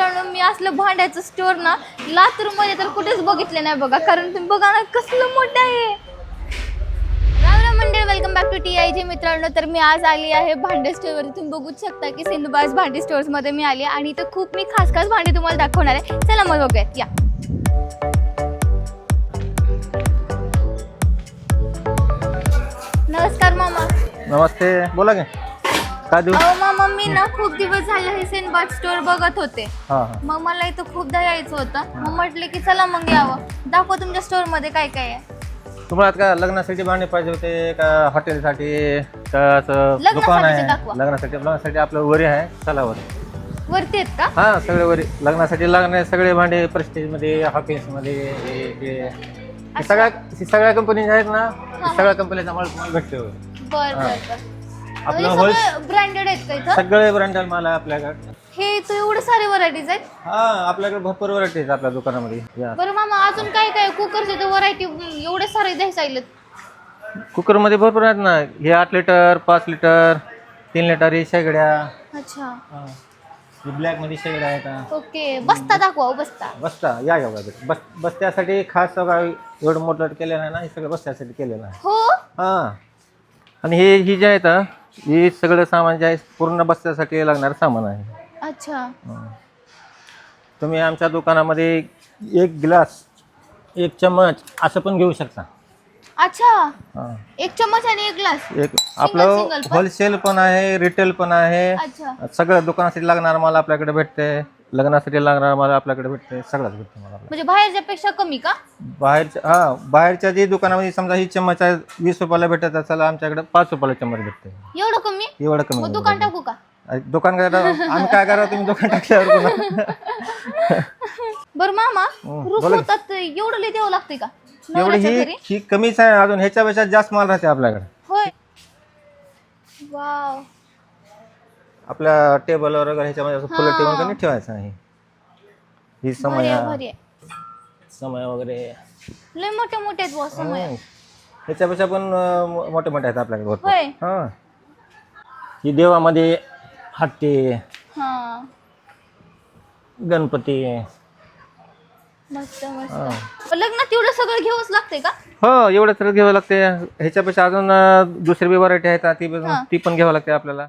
मित्रांनो मी असलं भांड्याचं स्टोर ना लातूरमध्ये तर कुठेच बघितले नाही बघा. कारण तुम्ही बघा ना कसलं मोठं आहे. मंडळ welcome back to T I G मित्रांनो. तर मी आज आली आहे भांडे स्टोअरवरती तुम्ही बघूच शकता की सिंधुबाज भांडे स्टोअर्समध्ये मी आली आणि इथं खूप मी खास खास भांडे तुम्हाला दाखवणार आहे. चला मग बघूयात. या. नमस्कार मामा. नमस्ते. बोला की. काय देऊ? अहो मामा मी ना खूप दिवस झाले हे सिंधबाज स्टोअर बघत होते. हां हां. मग मला इथं खूपदा यायचं होतं. मग म्हटले की चला मग यावं. दाखवा तुमच्या स्टोअरमध्ये काय काय आहे. तुम्हाला आता काय लग्नासाठी भांडे पाहिजे होते का हॉटेलसाठी? का असं लग्नासाठीचे दुकान आहे? दाखवा. लग्नासाठी लग्नासाठी आपलं वरी आहे. चला वरी. वरती आहेत का? हां सगळे वरी. लग्नासाठी लागणारे सगळे भांडे प्रेस्टेजमध्ये हॉटेल्समध्ये हे हे. हे सगळ्या हे सगळ्या कंपनी आहेत ना? हे सगळ्या कंपनीचा माल तुम्हाला भेटते बर बर बर. आपलं होल ब्रँडेड आहेत का इथं? सगळे ब्रँडेड माल आहे आपल्याकडे. हे इथं एवढे सारे व्हरायटीज आहेत? हा आपल्याकडे भरपूर व्हरायटी आहेत आपल्या दुकानामध्ये. या. बरं मामा अजून काय काय कुकरचे तर व्हरायटी एवढे सारे द्यायचे आहेत? कुकरमध्ये भरपूर आहेत ना. हे आठ लिटर पाच लिटर तीन लिटर हे शेगड्या. अच्छा. ब्लॅकमध्ये शेगड्या आहेत. ओके. बसता दाखवा हो, बसता. बसता. या या बघा बस बसत्यासाठी खास सगळं एवढं मोठं केलेलं आहे ना हे सगळं बसत्यासाठी केलेलं आहे. हो? हां. आणि हे ही जे आहेत हे सगळं सामान जे आहे पूर्ण बसत्यासाठी लागणारं सामान आहे. अच्छा. तुम्ही आमच्या दुकानामध्ये एक ग्लास एक चम्मच असं पण घेऊ शकता. अच्छा. हां. एक चम्मच आणि एक ग्लास? एक आपलं single पण? होलसेल पण आहे रिटेल पण आहे. अच्छा. सगळं दुकानासाठी लागणारा माल आपल्याकडे भेटते. लग्नासाठी लागणारा माल आपल्याकडे भेटते सगळंच भेटते मला म्हणजे बाहेरच्या पेक्षा कमी का? बाहेरच्या हा बाहेरच्या जे दुकानामध्ये समजा ही चम्मच आहे वीस रुपयाला भेटत असेल आमच्याकडे पाच रुपयाला चम्मच भेटते. एवढं कमी? एवढं कमी मग दुकान टाकू का. दुकान आम्ही काय करावं तुम्ही दुकान टाकल्यावर पुन्हा? बरं मामा हं, रुख बोला की. होतात एवढं लय द्यावं लागते का? एवढी नवऱ्याच्या ही घरी? ही कमीच आहे अजून ह्याच्यापेक्षा जास्त माल राहते आपल्याकडे. होय. वाव. आपल्या टेबलवर वगैरे ह्याच्यामध्ये असं फुलं. ठेवून का ठेवायचं नाही ही समय आहे, भारी आहे. समय वगैरे. लय मोठे मोठे आहेत. ह्याच्यापेक्षा पण मोठे मोठे आहेत आपल्याकडे भरपूर. होय. हा. ही देवामध्ये हत्ती हा. गणपती. मस्त हा. मस्त लग्नात एवढं सगळं घेऊच लागते का? हो एवढं तर घ्यावं लागते. ह्याच्यापेक्षा अजून अं, दुसरी बी व्हरायटी आहेत ती पण हा. ती पण घ्यावं लागते आपल्याला.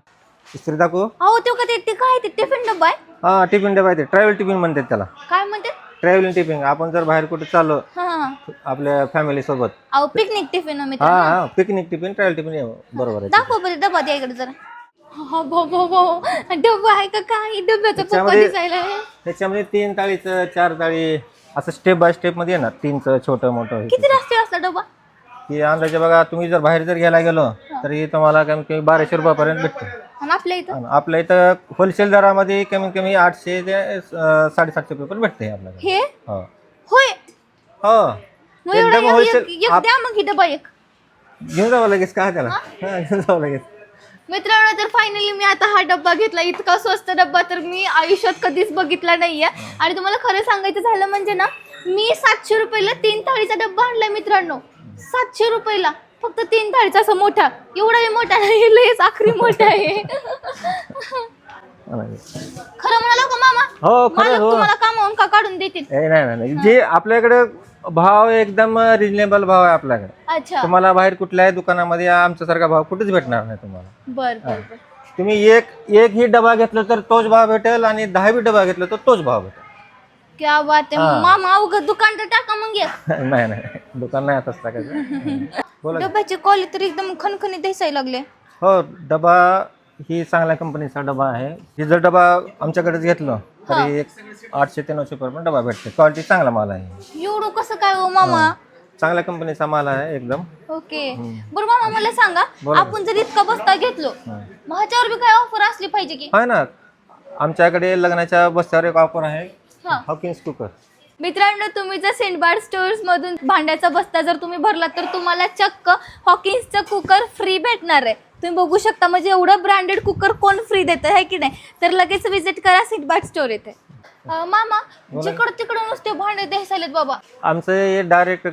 इस्त्री दाखवू? अहो ते का ते ते काय ते टिफिन डब्बा आहे? हा टिफिन डबा आहे ते. ट्रॅव्हल टिफिन म्हणतात त्याला. काय म्हणते ट्रॅव्हलिंग टिफिन. आपण जर बाहेर कुठे चाललो हा हा. आपल्या फॅमिली सोबत. अहो पिकनिक टिफिन हा हा पिकनिक टिफिन ट्रॅव्हल टिफिन बरोबर आहे. दाखव बरं डबा द्या इकडे जरा. हो भो भो भो डबा आहे का काय? डब्याचा पप्पा त्याच्यामध्ये- दिसायला आहे. त्याच्यामध्ये तीन ताळीचं चार ताळी असं स्टेप बाय स्टेपमध्ये येणार तीनचं छोटं मोठं हे. किती रस्ते असला डबा? की अंदाजे बघा तुम्ही जर बाहेर जर घ्यायला गेलो तर हे तुम्हाला कमीत कमी बाराशे रुपयापर्यंत भेटते. आणि आपल्या इथं? आणि आपल्या इथं होलसेल दरामध्ये कमीत कमी आठशे ते अं, साडेसातशे रुपये पण भेटते आपल्याकडे. हे? हो. होय? हो. मग एवढा एकदम एक- wholesale. एक एक द्या मग ही डबा एक. घेऊन जावं लगेच का त्याला? हा, घेऊन जावं लगेच. मित्रांनो तर फायनली मी आता हा डब्बा घेतला. इतका स्वस्त डब्बा तर मी आयुष्यात कधीच बघितला नाहीये. आणि तुम्हाला खरं सांगायचं झालं म्हणजे ना मी सातशे रुपयाला तीन थाळीचा डब्बा आणलाय मित्रांनो. सातशे रुपयाला. फक्त तीन थाळीचा असं मोठा. एवढाही मोठा नाही लयच आखरी मोठा आहे. खरं म्हणाला का मामा? हो खरं मालक हो. तुम्हाला कामावून का काढून देतील? ए, नाही नाही नाही. जे आपल्याकडे भाव एकदम रिजनेबल भाव आहे आपल्याकडे. अच्छा. तुम्हाला बाहेर कुठल्याही दुकानामध्ये आमच्यासारखा भाव कुठेच भेटणार नाही तुम्हाला. बर बर बर. तुम्ही एक एक ही डबा घेतला तर तोच भाव भेटेल आणि दहा बी डबा घेतला तर तोच भाव भेटेल. क्या बात हा. मामा अवघड दुकान तर टाका मग एक. नाही नाही दुकान नाही आताच टाकायचं. बोला. की. डब्याचे क्वालिटी तर एकदम खणखणीत दिसायला लागले. हो डबा ही चांगल्या कंपनीचा डबा आहे. ही जर डबा आमच्याकडेच घेतलं तरी एक आठशे ते नऊशे पर्यंत डबा भेटते. क्वालिटी चांगला माल आहे. एवढं कसं काय हो मामा? चांगल्या कंपनीचा माल आहे एकदम. ओके. बरं मामा मला सांगा बोला. आपण जर इतका बस्ता घेतलो मग ह्याच्यावर बी काय ऑफर असली पाहिजे की? आहे ना. आमच्याकडे लग्नाच्या बसच्यावर एक ऑफर आहे. हा. हॉकिन्स कुकर मित्रांनो तुम्ही जर सेंटबार स्टोअर्स मधून भांड्याचा बस्ता जर तुम्ही भरला तर तुम्हाला चक्क हॉकिन्सचं कुकर फ्री भेटणार आहे. तुम्ही बघू शकता म्हणजे एवढं ब्रँडेड कुकर कोण फ्री देतं आहे की नाही? तर लगेच विजिट करा सेंटबार स्टोअर येथे. अं, मामा जिकडं तिकडं नुसते भांडे द्यायला बाबा. आमचं हे डायरेक्ट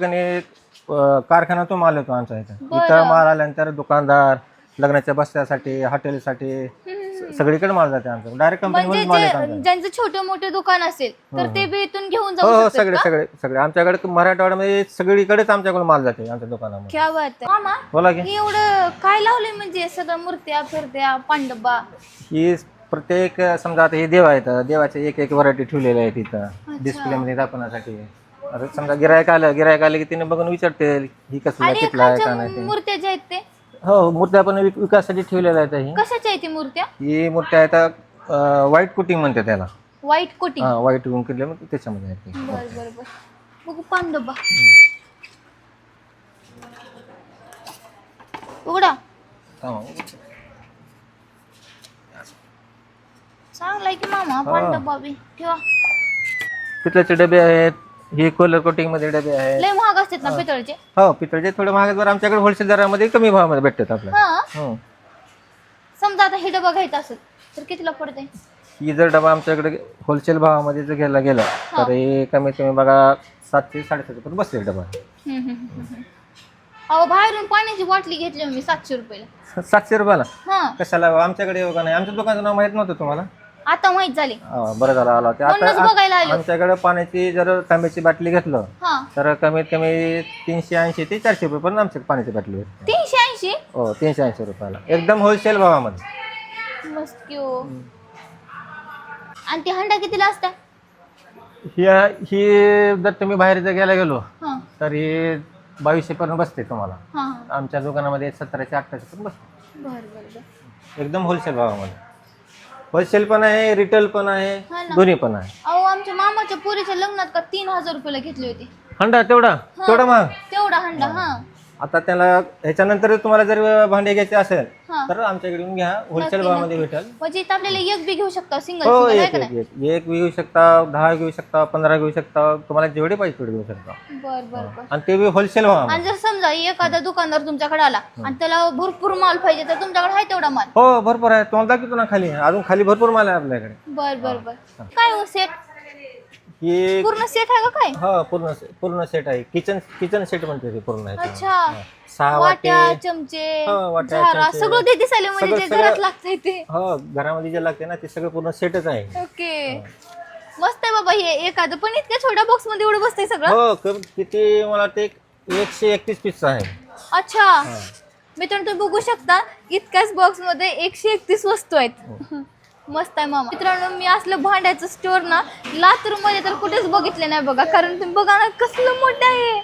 कारखान्यातून माल येतो आमच्या इथं. बरं. इथं माल आल्यानंतर दुकानदार लग्नाच्या बस्त्यासाठी हॉटेलसाठी सगळीकडे माल जाते आमचं डायरेक्ट म्हणजे कंपनी माल येतो जे आमचा. ज्यांचं छोटे मोठे दुकान असेल तर ते बी इथून घेऊन हो जाऊ हो शकतात सगळे का? सगळे सगळे. आमच्याकडे मराठवाड्यामध्ये सगळीकडेच आमच्याकडे माल जाते आमच्या दुकानामध्ये. क्या बात आहे. मामा बोला की. हे एवढं काय लावलंय म्हणजे सगळं मूर्त्या फिरत्या पांडबा? ही प्रत्येक समजा आता हे देव आहेत देवाचे एक एक व्हरायटी ठेवलेले आहेत तिथं डिस्प्लेमध्ये दाखवण्यासाठी. आता समजा गिरायक आलं गिरायक आलं की तिने बघून विचारते ही कसला आणि कितला आहे का खालच्या नाही ते. मूर्त्या ज्या आहेत ते? हो मूर्त्या पण विक- विकासासाठी ठेवलेल्या आहेत ही. कशाच्या आहेत ती मूर्त्या? ही मूर्त्या आहेत व्हाईट कोटिंग म्हणते त्याला. व्हाईट कोटिंग हा व्हाईट कोटिंग केले मग त्याच्यामध्ये आहेत ते. बर बर बर. बघू पांडबा. उघडा. हा. चांगलाय की मामा पांडबा बी. ठेवा. पितळेचे डबे आहेत हे कलर कोटिंगमध्ये डबे आहेत. लय महाग असतात ना पितळचे? हो पितळचे थोडे महाग आहेत, बरं आमच्याकडे होलसेल दरामध्ये कमी भावामध्ये भेटतात आपल्याला. हा? हो. समजा आता हे डबा घ्यायचा असेल तर कितीला पडते ही जर डबा आमच्याकडे होलसेल भावामध्ये जर घ्यायला गेला तर हे कमीत कमी बघा सातशे साडेसातशे पर्यंत बसेल डबा अहो बाहेरून पाण्याची बाटली घेतली मी सातशे रुपयाला. सातशे रुपयाला? हा. कशाला आमच्याकडे का नाही. आमच्या दुकानाचं नाव माहीत नव्हतं तुम्हाला? आता माहीत झाले. हा, बरं झालं आला ते म्हणूनच आता बघायला आलो. आमच्याकडे पाण्याची जर तांब्याची बाटली घेतलं हा. तर कमीत कमी तीनशे ऐंशी ते चारशे रुपये पण आमच्या पाण्याची बाटली भेटते. तीनशे ऐंशी? हो तीनशे ऐंशी रुपयाला. एकदम होलसेल भावामध्ये. मस्त आणि ती हंडा कितीला असता? ही ही जर तुम्ही बाहेर जर गेला गेलो हा. तर ही बावीसशे पर्यंत बसते तुम्हाला. हा. आमच्या दुकानामध्ये सतराशे अठराशे पर्यंत बसते. बर बर बर. एकदम होलसेल भावामध्ये. होलसेल पण आहे रिटेल पण आहे हा ना. दोन्ही पण आहे. अहो आमच्या मामाच्या पोरीच्या लग्नात का तीन हजार रुपयाला घेतली होती. हंडा तेवढा? तेवढा महाग तेवढा हंडा हा. आता त्याला ह्याच्यानंतर तुम्हाला जर भांडे घ्यायचे असेल हा. तर आमच्याकडे येऊन घ्या होलसेल भावामध्ये भेटेल. म्हणजे इथं आपल्याला एक बी घेऊ शकतो सिंगल हो सिंगल एक का एक एक. एक घेऊ शकता दहा घेऊ शकता पंधरा घेऊ शकता तुम्हाला जेवढे पाहिजे तेवढे घेऊ शकता. नाही बर बर बर. आणि ते बी होलसेल भावामध्ये आणि जर समजा एखादा दुकानदार तुमच्याकडे आला आणि त्याला भरपूर माल पाहिजे तर तुमच्याकडे आहे तेवढा माल? हो भरपूर आहे. तुम्हाला दाखवतो ना खाली. अजून खाली भरपूर माल आहे आपल्याकडे. बर बर बर. काय हो सेट ही पूर्ण सेट आहे का काय? हा पूर्ण पूर्ण सेट आहे. किचन किचन सेट म्हणते ते पूर्ण. अच्छा. हा. सहा वाटे. वाट्या चमचे हो, वाट्या, झारा चमचे. सगळं ते दिसायला म्हणजे सगळं- जे सगळं- घरात लागतंय ते. हो घरामध्ये जे लागते ना ते सगळं पूर्ण सेटच आहे. ओके. मस्त आहे बाबा हे एखादं. पण इतक्या छोट्या बॉक्समध्ये एवढं बसतंय सगळं? हो कम- किती मला वाटते एक- एकशे एकतीस पीस आहे. अच्छा. मित्रांनो तुम्ही बघू शकता इतक्याच बॉक्समध्ये एकशे एकतीस वस्तू आहेत. मस्त आहे मामा. मित्रांनो मी असलं भांड्याचं स्टोर ना लातूरमध्ये तर कुठेच बघितले नाही बघा. कारण तुम्ही बघा ना कसलं मोठं आहे.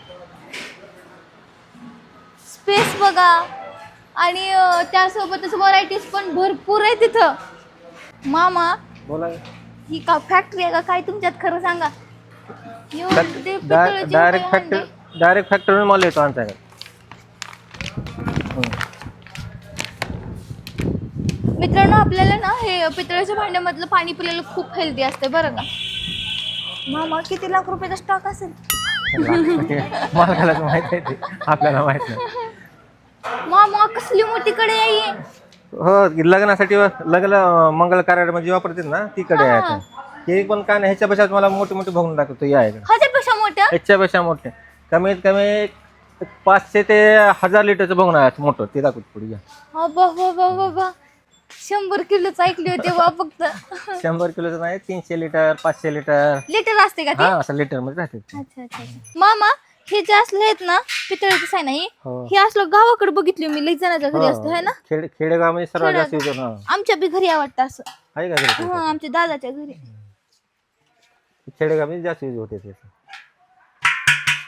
स्पेस बघा. आणि त्यासोबतच व्हरायटीज पण भरपूर आहे तिथं. मामा बोला ही का फॅक्टरी आहे का? काय तुमच्यात खरं सांगा. एवढे पितळेचे डायरेक्ट फॅक्टरी. डायरेक्ट फॅक्टरी माल येतो आमच्याकडे. मित्रांनो आपल्याला ना हे पितळेच्या भांड्यामधलं पाणी पिलेलं खूप हेल्दी असते बरं का? मामा किती लाख रुपयाचा स्टॉक असेल? मालकाला तर माहीत आहे ते. आपल्याला माहीत नाही. मामा कसली मोठी कडे आहे हो? लग्नासाठी लग्न मंगल कार्यामध्ये वापरतात ना ती कडे आहे आता. हे. पण काय नाही ह्याच्यापेक्षा मला मोठे मोठे बघून दाखवतो या इकडे. ह्याच्यापेक्षा मोठ्या ह्याच्यापेक्षा मोठे. कमीत कमी एक पाचशे ते हजार लिटरचं बघून आहे मोठं. ते दाखवतो पुढे या. बाबा बाबा बाबा शंभर किलोच ऐकली होती बा फक्त. शंभर किलोचं नाही तीनशे लिटर पाचशे लिटर. लिटर असते का ते? हा असं लिटरमध्ये राहते ते. अच्छा अच्छा अच्छा. मामा हे जे असले आहेत ना पितळेचं आहे नाही हो? हे. असलं गावाकडे बघितले मी लई जणांच्या घरी असतं है ना? खेडे खेडेगावामध्ये सर्वात जास्त होतो हा आमच्या बी घरी आवडतं असं. आहे का घरी? हा आमच्या दादाच्या घरी. खेडेगावामध्ये जास्त यूज होते लई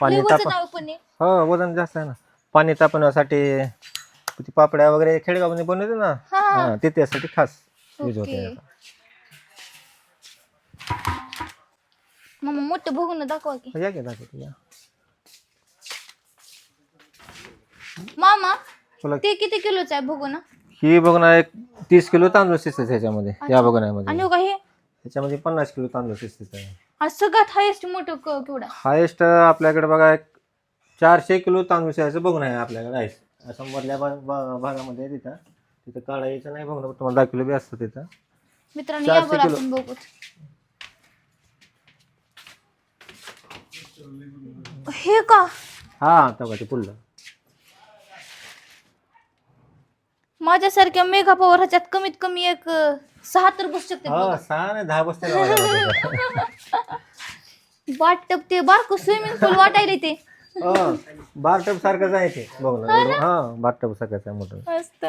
पाणी वजन ताप आहे पण हे. हो वजन जास्त आहे ना. पाणी तापवण्यासाठी ती पापड्या वगैरे खेडेगावामध्ये बनवते ना. हा, ते त्यासाठी खास यूज होते. ओके. याचा. मामा मोठं बघून दाखवा की. या की दाखवतो या. मामा तुला ते किती किलोचं आहे बघू ना? ही बघणं एक तीस किलो तांदूळ शिजते त्याच्यामध्ये या बघण्यामध्ये आणि बघा हे. त्याच्यामध्ये पन्नास किलो तांदूळ शिजते. आज सगळ्यात हायेस्ट मोठं क- केवढा? हायेस्ट आपल्याकडे बघा एक चारशे किलो तांदूळ शिजायचं बघून आहे आपल्याकडे आहे. भा- भागामध्ये आहे तिथं तिथं काढायचं नाही बघणं तुम्हाला दहा किलो बी असतं तिथं. मित्रांनो चारशे या बरं किलो. आपण बघू हे का? हा तेव्हा ते पुढलं. माझ्यासारख्या मेघा पवार ह्याच्यात कमीत कमी एक अं, सहा तर बसू शकते हो सहा नाही दहा बसते वाटप ते बारक स्विमिंग पूल वाटायला ते बारटब सारखंच आहे ते बघ ना हा बारटब सारखंच आहे मोठं. मस्त.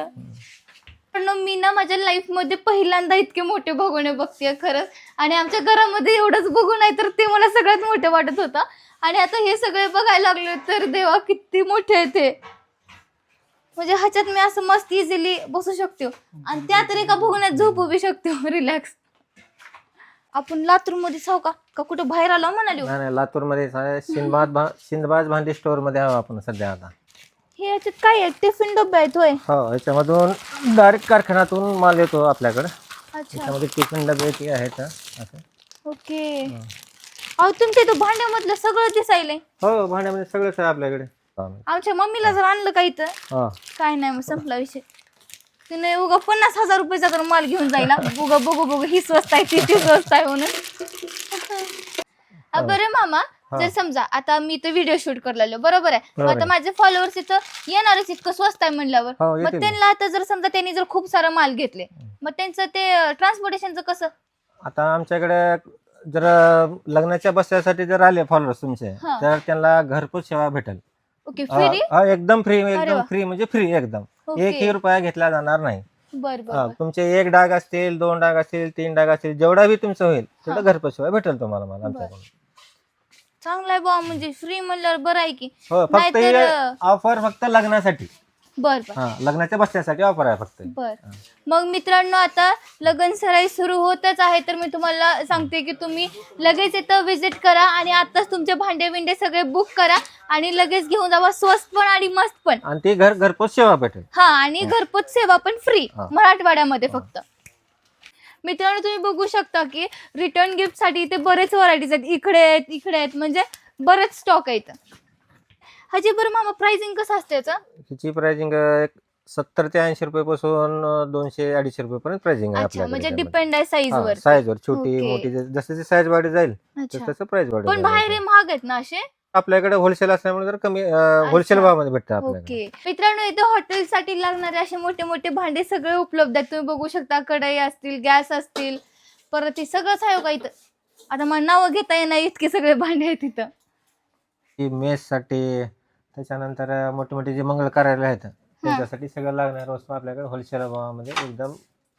मी ना माझ्या लाईफमध्ये पहिल्यांदा इतके मोठे भगोने बघते खरंच. आणि आमच्या घरामध्ये एवढंच बघून आहे तर ते मला सगळ्यात मोठे वाटत होतं. आणि आता हे सगळे बघायला लागले तर देवा किती मोठे आहे ते म्हणजे ह्याच्यात मी असं मस्त इझिली बसू शकते. आणि त्यातरी का भोगण्यात झोपू बी शकते. रिलॅक्स आपण लातूरमध्ये जाऊ का? का कुठं बाहेर आलो म्हणाली? नाही मध्ये लातूरमध्ये सिंदबाद भा सिंदबाज भांडी स्टोअरमध्ये आहो आपण सध्या आता. हे याच्यात काय आहे? टिफिन डब्बे आहेत होय हो याच्यामधून डायरेक्ट कारखान्यातून माल येतो आपल्याकडे. अच्छा. टिफिन डबे ते आहेत असं. ओके. अहो तुमच्या इथं भांड्यामधलं सगळं दिसायलंय. हो भांड्यामध्ये सगळंच आहे आपल्याकडे. आमच्या मम्मीला जर आणलं काही तर हा. काय नाही मग संपला विषय. तिने उगा पन्नास हजार रुपयाचा तर माल घेऊन जाईल. उगा बघू बघू ही स्वस्त आहे ती ती स्वस्त आहे म्हणून. अ, बरं मामा जर समजा आता मी तर व्हिडिओ शूट करलेलो बरोबर आहे. मग बरोबर आता आहे. माझे फॉलोअर्स इथं येणारच इतकं स्वस्त आहे म्हणल्यावर. हो, मग. त्यांना आता जर समजा त्यांनी जर खूप सारा माल घेतले मग त्यांचं ते ट्रान्सपोर्टेशनचं कसं? आता आमच्याकडे जर लग्नाच्या बसण्यासाठी जर आले फॉलोअर्स तुमचे हा. तर त्यांना घरपोच सेवा भेटेल. ओके हा, फ्री हा, एकदम फ्री वा. एकदम फ्री म्हणजे फ्री एकदम. ओके. एकही रुपया घेतला जाणार नाही. बर बर तुमचे एक डाग असतील दोन डाग असतील तीन डाग असतील जेवढा बी तुमचं होईल तेवढं घरपोच सेवा भेटेल तुम्हाला मला आमच्याकडून. चांगलं आहे बा म्हणजे फ्री म्हणल्यावर बरं आहे की. हो फक्त नाहीतर, अ, ऑफर फक्त लग्नासाठी. बर बर. हा लग्नाच्या बसण्यासाठी ऑफर आहे फक्त. बर. मग मित्रांनो आता लगन सराई सुरू होतच आहे तर मी तुम्हाला सांगते की तुम्ही लगेच इथं विजिट करा आणि आताच तुमचे भांडे बिंडे सगळे बुक करा आणि लगेच घेऊन जावा स्वस्त पण आणि मस्त पण. आणि ती घर घरपोच सेवा भेटेल. हा आणि घरपोच सेवा पण फ्री हा. मराठवाड्यामध्ये फक्त. मित्रांनो तुम्ही बघू शकता की रिटर्न गिफ्टसाठी इथे बरेच व्हरायटीज आहेत. इकडे आहेत इकडे आहेत. म्हणजे बरेच स्टॉक आहे इथं ह्याची बरं मामा प्राइसिंग कसं असतं याचं? हिची प्राइसिंग सत्तर ते ऐंशी रुपये पासून दोनशे अडीचशे रुपये पर्यंत प्राइसिंग आहे अच्छा म्हणजे आपल्याकडे डिपेंड आहे साईज वर. साईज वर. छोटी. मोठी जस- जसं साईज वाढत जाईल अच्छा. तसं प्राइस वाढत पण जाईल. बाहेर हे महाग आहेत ना असे? आपल्याकडे होलसेल असल्यामुळे जर कमी होलसेल भावामध्ये भेटतं ओके. मित्रांनो इथे हॉटेल साठी लागणारे असे मोठे मोठे भांडे सगळे उपलब्ध आहेत. तुम्ही बघू शकता कढई असतील गॅस असतील. परत हे सगळंच आहे हो का इथं? आता मला नावं घेता येणार इतके सगळे भांडे आहेत तिथं की मेस साठी त्याच्यानंतर मोठे मोठे जे मंगल कार्यालय आहेत त्यांच्यासाठी सगळं लागणाऱ्या वस्तू आपल्याकडे होलसेल भावामध्ये एकदम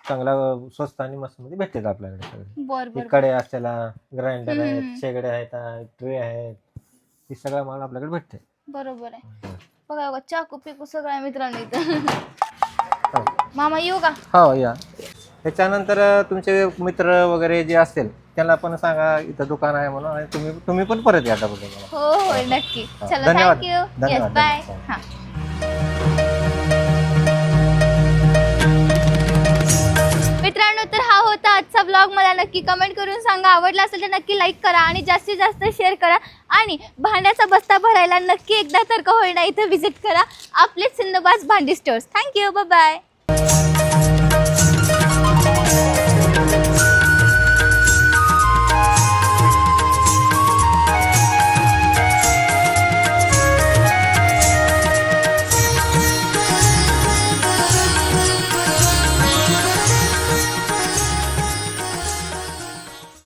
चांगला स्वस्त आणि मस्त मध्ये भेटतात आपल्याकडे सगळे. बर असलेला ग्राइंडर. आहेत शेगडे आहेत ट्रे आहेत. हे सगळं माल आपल्याकडे भेटते बरोबर आहे. बघा बघा चाकू पिकू सगळं आहे मित्रांनो इथं. हो. मामा येऊ का? हो या. त्याच्यानंतर तुमचे मित्र वगैरे जे असतील त्यांना पण सांगा इथं दुकान आहे म्हणून आणि तुम्ही तुम्ही पण परत या डबल हो हो नक्की. हा, चला धन्यवाद. थँक्यू येस धन्यवाद, बाय धन्यवाद. हा. मित्रांनो तर हा होता आजचा ब्लॉग मला नक्की कमेंट करून सांगा. आवडला असेल तर नक्की लाईक करा आणि जास्तीत जास्त शेअर करा. आणि भांड्याचा बस्ता भरायला नक्की एकदा तर का होईना इथं व्हिजिट करा. आपले सिंदबाज भांडी स्टोर्स थँक्यू बाय